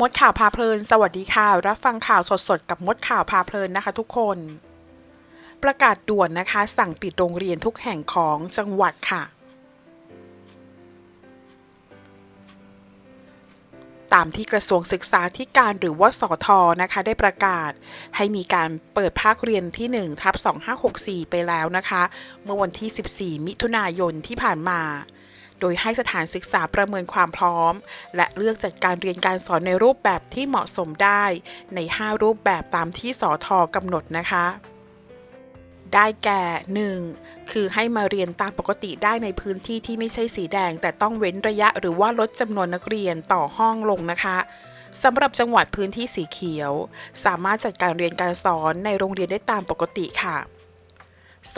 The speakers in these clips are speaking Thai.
มดข่าวพาเพลิน สวัสดีค่ะ รับฟังข่าวสดๆ กับมดข่าวพาเพลินนะคะ ทุกคน ประกาศด่วนนะคะ สั่งปิดโรงเรียนทุกแห่งของจังหวัดค่ะ ตามที่กระทรวงศึกษาธิการหรือว่าสอทอนะคะ ได้ประกาศให้มีการเปิดภาคเรียนที่1ทับ2564 ไปแล้วนะคะ เมื่อวันที่ 14 มิถุนายนที่ผ่านมา โดยให้สถานศึกษาประเมินความพร้อม และเลือกจัดการเรียนการสอนในรูปแบบที่เหมาะสมได้ใน 5 รูปแบบตามที่สอทอกำหนดนะคะ ได้แก่ 1. คือให้มาเรียนตามปกติได้ในพื้นที่ที่ไม่ใช่สีแดง แต่ต้องเว้นระยะหรือว่าลดจำนวนนักเรียนต่อห้องลงนะคะสำหรับจังหวัดพื้นที่สีเขียว สามารถจัดการเรียนการสอนในโรงเรียนได้ตามปกติค่ะ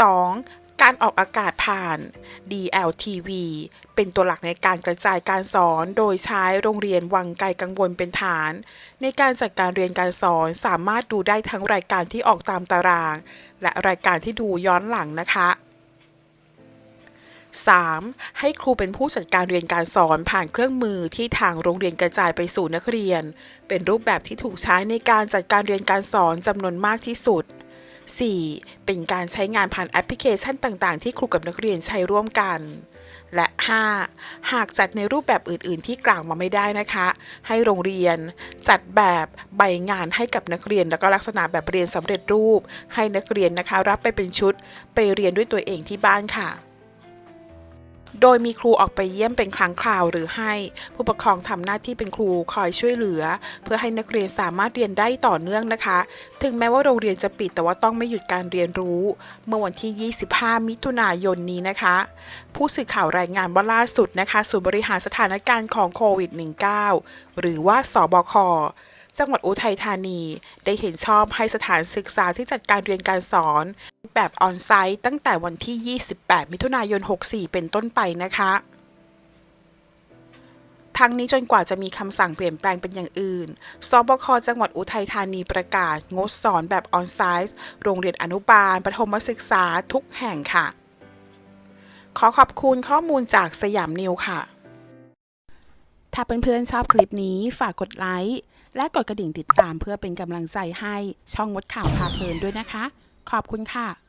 2. การออกอากาศผ่าน DLTV เป็นตัวหลักในการกระจายการสอนโดยใช้โรงเรียนวังไกลกังวลเป็นฐาน ในการจัดการเรียนการสอนสามารถดูได้ทั้งรายการที่ออกตามตาราง และรายการที่ดูย้อนหลังนะคะ 3. ให้ครูเป็นผู้จัดการเรียนการสอนผ่านเครื่องมือที่ทางโรงเรียนกระจายไปสู่นักเรียน เป็นรูปแบบที่ถูกใช้ในการจัดการเรียนการสอนจำนวนมากที่สุด 4. เป็นการใช้งานผ่านแอปพลิเคชันต่างๆ ที่ครูกับนักเรียนใช้ร่วมกัน และ 5. หากจัดในรูปแบบอื่น ๆ ที่กล่าวมาไม่ได้นะคะ ให้โรงเรียน จัดแบบใบงานให้กับนักเรียน แล้วก็ลักษณะแบบเรียนสำเร็จรูป ให้นักเรียนนะคะ รับไปเป็นชุด ไปเรียนด้วยตัวเองที่บ้านค่ะ โดยมีครูออกไปเยี่ยมเป็นครั้งคราวหรือให้ ผู้ปกครองทำหน้าที่เป็นครูคอยช่วยเหลือ เพื่อให้นักเรียนสามารถเรียนได้ต่อเนื่องนะคะ ถึงแม้ว่าโรงเรียนจะปิดแต่ว่าต้องไม่หยุดการเรียนรู้ เมื่อวันที่ 25 มิถุนายนนี้นะคะ ผู้สื่อข่าวรายงานว่าล่าสุดนะคะศูนย์บริหารสถานการณ์ของโควิด -19 หรือว่าสบคจังหวัดอุทัยธานี ได้เห็นชอบให้สถานศึกษาที่จัดการเรียนการสอน แบบออนไซต์ตั้งแต่วันที่ 28 มิถุนายน 64 เป็นต้นไปนะคะทั้งนี้จนกว่าจะมีคำสั่งเปลี่ยนแปลงเป็นอย่างอื่น สบค จังหวัดอุทัยธานีประกาศ งดสอนแบบออนไซต์โรงเรียนอนุบาล ประถมศึกษาทุกแห่งค่ะ ขอขอบคุณข้อมูลจากสยามนิวค่ะ ถ้าเพื่อนๆชอบคลิปนี้ฝากกดไลค์ และกดกระดิ่งติดตามเพื่อเป็นกำลังใจให้ช่องมดข่าวพาเพลินด้วยนะคะ ขอบคุณค่ะ